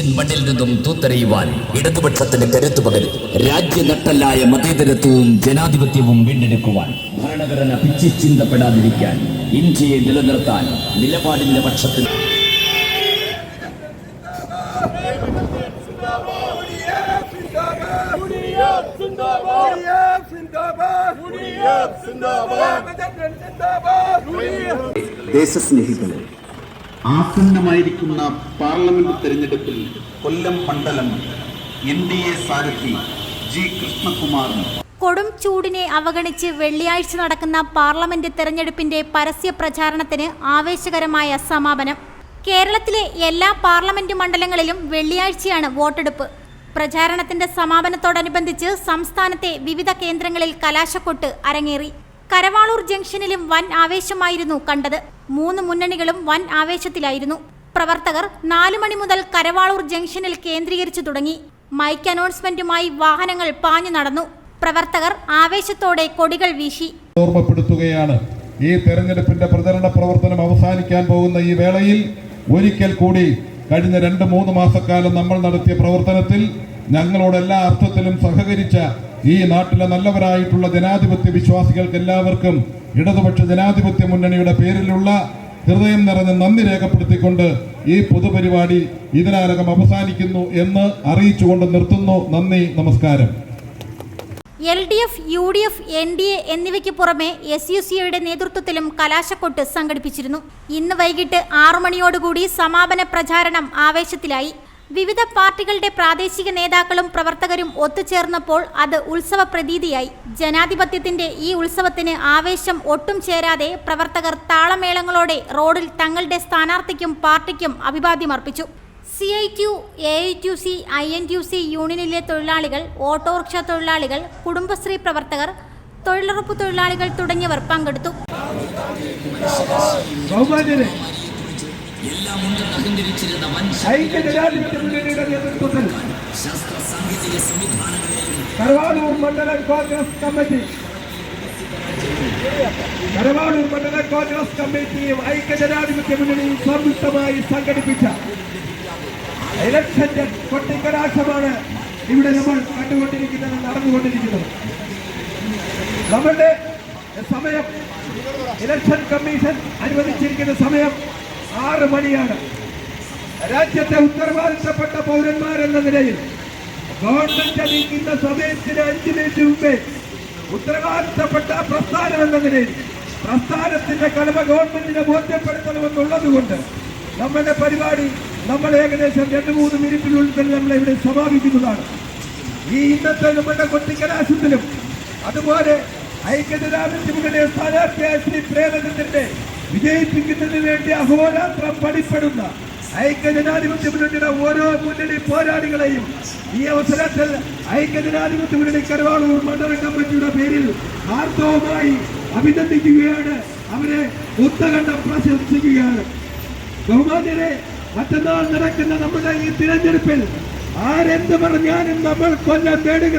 Indian മണ്ണിൽ നിന്നും തൂത്തെറിയുവാൻ ഇടതുപക്ഷത്തിന് കരുത്തു പകരും രാജ്യനട്ടല്ലായ മതേതരത്വവും ജനാധിപത്യവും വീണ്ടെടുക്കുവാൻ ഭരണഘടന പിച്ചിച്ചിന്തപ്പെടാതിരിക്കാൻ ഇന്ത്യയെ നിലനിർത്താൻ നിലപാടിന്റെ പക്ഷത്തിൽ ദേശസ്നേഹികളെ ആസന്നമായിരിക്കുന്ന പാർലമെന്റ് തെരഞ്ഞെടുപ്പിൽ കൊല്ലം മണ്ഡലം എൻ ഡി എ സാരഥി ജി കൃഷ്ണകുമാർ കൊടും ചൂടിനെ അവഗണിച്ച് വെള്ളിയാഴ്ച നടക്കുന്ന പാർലമെന്റ് തെരഞ്ഞെടുപ്പിന്റെ പരസ്യ പ്രചാരണത്തിന് ആവേശകരമായ സമാപനം. കേരളത്തിലെ എല്ലാ പാർലമെന്റ് മണ്ഡലങ്ങളിലും വെള്ളിയാഴ്ചയാണ് വോട്ടെടുപ്പ്. പ്രചാരണത്തിന്റെ സമാപനത്തോടനുബന്ധിച്ച് സംസ്ഥാനത്തെ വിവിധ കേന്ദ്രങ്ങളിൽ കലാശക്കൊട്ട് അരങ്ങേറി. കരവാളൂർ ജംഗ്ഷനിലും വൻ ആവേശമായിരുന്നു കണ്ടത്. മൂന്ന് മുന്നണികളും വൻ ആവേശത്തിലായിരുന്നു. പ്രവർത്തകർ നാലു മണി മുതൽ കരവാളൂർ ജംഗ്ഷനിൽ കേന്ദ്രീകരിച്ചു തുടങ്ങി. മൈക്ക് അനൗൺസ്മെന്റുമായി വാഹനങ്ങൾ പാഞ്ഞു നടന്നു. പ്രവർത്തകർ ആവേശത്തോടെ കൊടികൾ വീശി. ഓർമ്മപ്പെടുത്തുകയാണ്. ഈ തെരഞ്ഞെടുപ്പിന്റെ പ്രചരണ പ്രവർത്തനം അവസാനിക്കാൻ പോകുന്ന ഈ വേളയിൽ ഒരിക്കൽ കൂടി കഴിഞ്ഞ രണ്ട് മൂന്ന് മാസക്കാലം നമ്മൾ നടത്തിയ പ്രവർത്തനത്തിൽ ഞങ്ങളോട് എല്ലാ അർത്ഥത്തിലും സഹകരിച്ച ഈ നാട്ടിലെ നല്ലവരായിട്ടുള്ള ജനാധിപത്യ വിശ്വാസികൾക്ക് എല്ലാവർക്കും ഇടതുപക്ഷ ജനാധിപത്യ മുന്നണിയുടെ പേരിലുള്ള ഹൃദയം നിറഞ്ഞ നന്ദി രേഖപ്പെടുത്തിക്കൊണ്ട് ഈ പൊതുപരിപാടി ഇതിനകം അവസാനിക്കുന്നു എന്ന് അറിയിച്ചുകൊണ്ട് നിർത്തുന്നു. നന്ദി നമസ്കാരം. L D F U D F N D A എന്നിവയ്ക്ക് പുറമെ എസ് യു സിയുടെ നേതൃത്വത്തിലും കലാശക്കൊട്ട് സംഘടിപ്പിച്ചിരുന്നു. ഇന്ന് വൈകിട്ട് ആറു മണിയോടുകൂടി സമാപന പ്രചാരണം ആവേശത്തിലായി. വിവിധ പാർട്ടികളുടെ പ്രാദേശിക നേതാക്കളും പ്രവർത്തകരും ഒത്തുചേർന്നപ്പോൾ അത് ഉത്സവ പ്രതീതിയായി. ജനാധിപത്യത്തിന്റെ ഈ ഉത്സവത്തിന് ആവേശം ഒട്ടും ചേരാതെ പ്രവർത്തകർ താളമേളങ്ങളോടെ റോഡിൽ തങ്ങളുടെ സ്ഥാനാർത്ഥിക്കും പാർട്ടിക്കും അഭിവാദ്യമർപ്പിച്ചു C I T A I T C I N T C യൂണിയനിലെ തൊഴിലാളികൾ ഓട്ടോറിക്ഷ തൊഴിലാളികൾ കുടുംബശ്രീ പ്രവർത്തകർ തൊഴിലുറപ്പ് തൊഴിലാളികൾ തുടങ്ങിയവർ പങ്കെടുത്തു. എല്ലാം ഉണ്ടെന്ന് അഹങ്കരിച്ചിരുന്ന നേതൃത്വത്തിൽ ശാസ്ത്ര സാങ്കേതിക സംവിധാനങ്ങളെയും കരവാളൂർ മണ്ഡല കോൺഗ്രസ് കമ്മിറ്റി കരവാളൂർ മണ്ഡലം കോൺഗ്രസ് കമ്മിറ്റിയും ഐക്യജനാധിപത്യ മുന്നണിയും സംയുക്തമായി സംഘടിപ്പിച്ച ഇലക്ഷന്റെ കൊട്ടിക്കലാശമാണ് ഇവിടെ നമ്മൾ കണ്ടുകൊണ്ടിരിക്കുന്നത് നടന്നുകൊണ്ടിരിക്കുന്നത്. നമ്മളുടെ സമയം ഇലക്ഷൻ കമ്മീഷൻ അനുവദിച്ചിരിക്കുന്ന സമയം ആറ് മണിയാണ്. രാജ്യത്തെ ഉത്തരവാദിത്തപ്പെട്ട പൗരന്മാരെന്ന നിലയിൽ ഗവൺമെന്റ് അറിയിക്കുന്ന സമയത്തിന് അഞ്ച് മിനിറ്റ് മുമ്പേ ഉത്തരവാദിത്തപ്പെട്ട പ്രസ്ഥാനം എന്ന നിലയിൽ പ്രസ്ഥാനത്തിന്റെ കടമ ഗവൺമെന്റിനെ ബോധ്യപ്പെടുത്തണമെന്നുള്ളത് കൊണ്ട് നമ്മുടെ പരിപാടി നമ്മൾ ഏകദേശം രണ്ട് മൂന്ന് മിനിറ്റിനുള്ളിൽ തന്നെ നമ്മൾ ഇവിടെ സമാപിക്കുന്നതാണ്. ഈ ഇന്നത്തെ നമ്മുടെ കൊട്ടിക്കലാശത്തിലും അതുപോലെ ഐക്യജനാധിപത്യ മുന്നണി സ്ഥാനാർത്ഥിയായ ശ്രീ പ്രേമചന്ദ്രന്റെ വിജയിപ്പിക്കുന്നതിന് വേണ്ടി അഹോരാത്രം പണിപ്പെടുന്ന ഐക്യജനാധിപത്യ മുന്നണിയുടെ ഓരോ മുന്നണി പോരാളികളെയും ഈ അവസരത്തിൽ ഐക്യജനാധിപത്യ മുന്നണി കരുവാളൂർ മണ്ഡലം കമ്മിറ്റിയുടെ പേരിൽ ആർത്തവമായി അഭിനന്ദിക്കുകയാണ്. അവരെ ഉത്തകണ്ഠം പ്രശംസിക്കുകയാണ്. ബഹുമാന്യരെ മറ്റന്നാൾ നടക്കുന്ന നമ്മുടെ ഈ തിരഞ്ഞെടുപ്പിൽ ആരെന്ത് പറഞ്ഞാലും നമ്മൾ കൊല്ലം നേടുക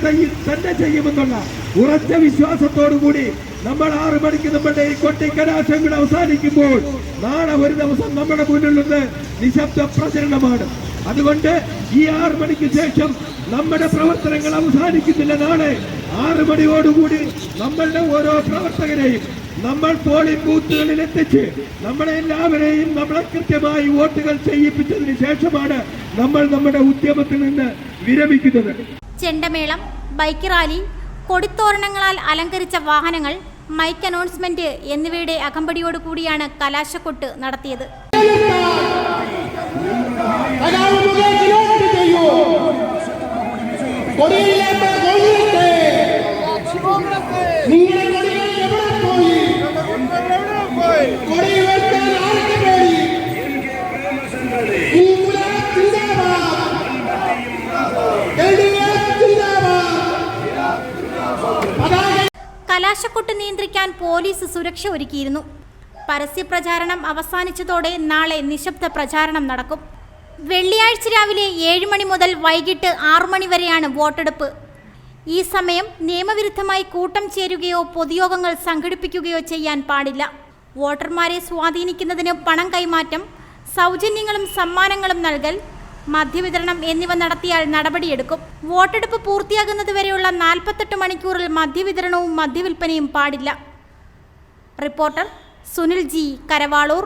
തന്നെ ചെയ്യുമെന്നുള്ള ഉറച്ച വിശ്വാസത്തോടുകൂടി നമ്മൾ ആറ് മണിക്ക് നമ്മുടെ ഈ കൊട്ടിക്കലാശങ്ങൾ അവസാനിക്കുമ്പോൾ നാളെ ഒരു ദിവസം നമ്മുടെ മുന്നിലുള്ളത് നിശബ്ദ പ്രചരണമാണ്. അതുകൊണ്ട് ഈ ആറു മണിക്ക് ശേഷം നമ്മുടെ പ്രവർത്തനങ്ങൾ അവസാനിക്കുന്നില്ല നാളെ. ആറു മണിയോടുകൂടി നമ്മളുടെ ഓരോ പ്രവർത്തകരെയും നമ്മൾ പോളിംഗ് ബൂത്തുകളിൽ എത്തിച്ച് നമ്മളെ എല്ലാവരെയും നമ്മളെ കൃത്യമായി വോട്ടുകൾ ചെയ്യിപ്പിച്ചതിന് ശേഷമാണ് നമ്മൾ നമ്മുടെ ഉദ്യമത്തിൽ നിന്ന് വിരമിക്കുന്നത്. ചെണ്ടമേളം ബൈക്ക് റാലി കൊടിത്തോരണങ്ങളാൽ അലങ്കരിച്ച വാഹനങ്ങൾ മൈക്ക് അനൗൺസ്മെന്റ് എന്നിവയുടെ അകമ്പടിയോടുകൂടിയാണ് കലാശക്കൊട്ട് നടത്തിയത്. എവിടെ പോയി? നിയന്ത്രിക്കാൻ പോലീസ് സുരക്ഷ ഒരുക്കിയിരുന്നു. പരസ്യപ്രചാരണം അവസാനിച്ചതോടെ നാളെ നിശബ്ദ പ്രചാരണം നടക്കും. വെള്ളിയാഴ്ച രാവിലെ ഏഴ് മണി മുതൽ വൈകിട്ട് ആറു മണി വരെയാണ് വോട്ടെടുപ്പ്. ഈ സമയം നിയമവിരുദ്ധമായി കൂട്ടം ചേരുകയോ പൊതുയോഗങ്ങൾ സംഘടിപ്പിക്കുകയോ ചെയ്യാൻ പാടില്ല. വോട്ടർമാരെ സ്വാധീനിക്കുന്നതിന് പണം കൈമാറ്റം സൗജന്യങ്ങളും സമ്മാനങ്ങളും നൽകൽ മദ്യവിതരണം എന്നിവ നടത്തിയാൽ നടപടിയെടുക്കും. വോട്ടെടുപ്പ് പൂർത്തിയാകുന്നതുവരെയുള്ള നാൽപ്പത്തെട്ട് മണിക്കൂറിൽ മദ്യവിതരണവും മദ്യവിൽപ്പനയും പാടില്ല. Reporter Sunil G Karavaloor.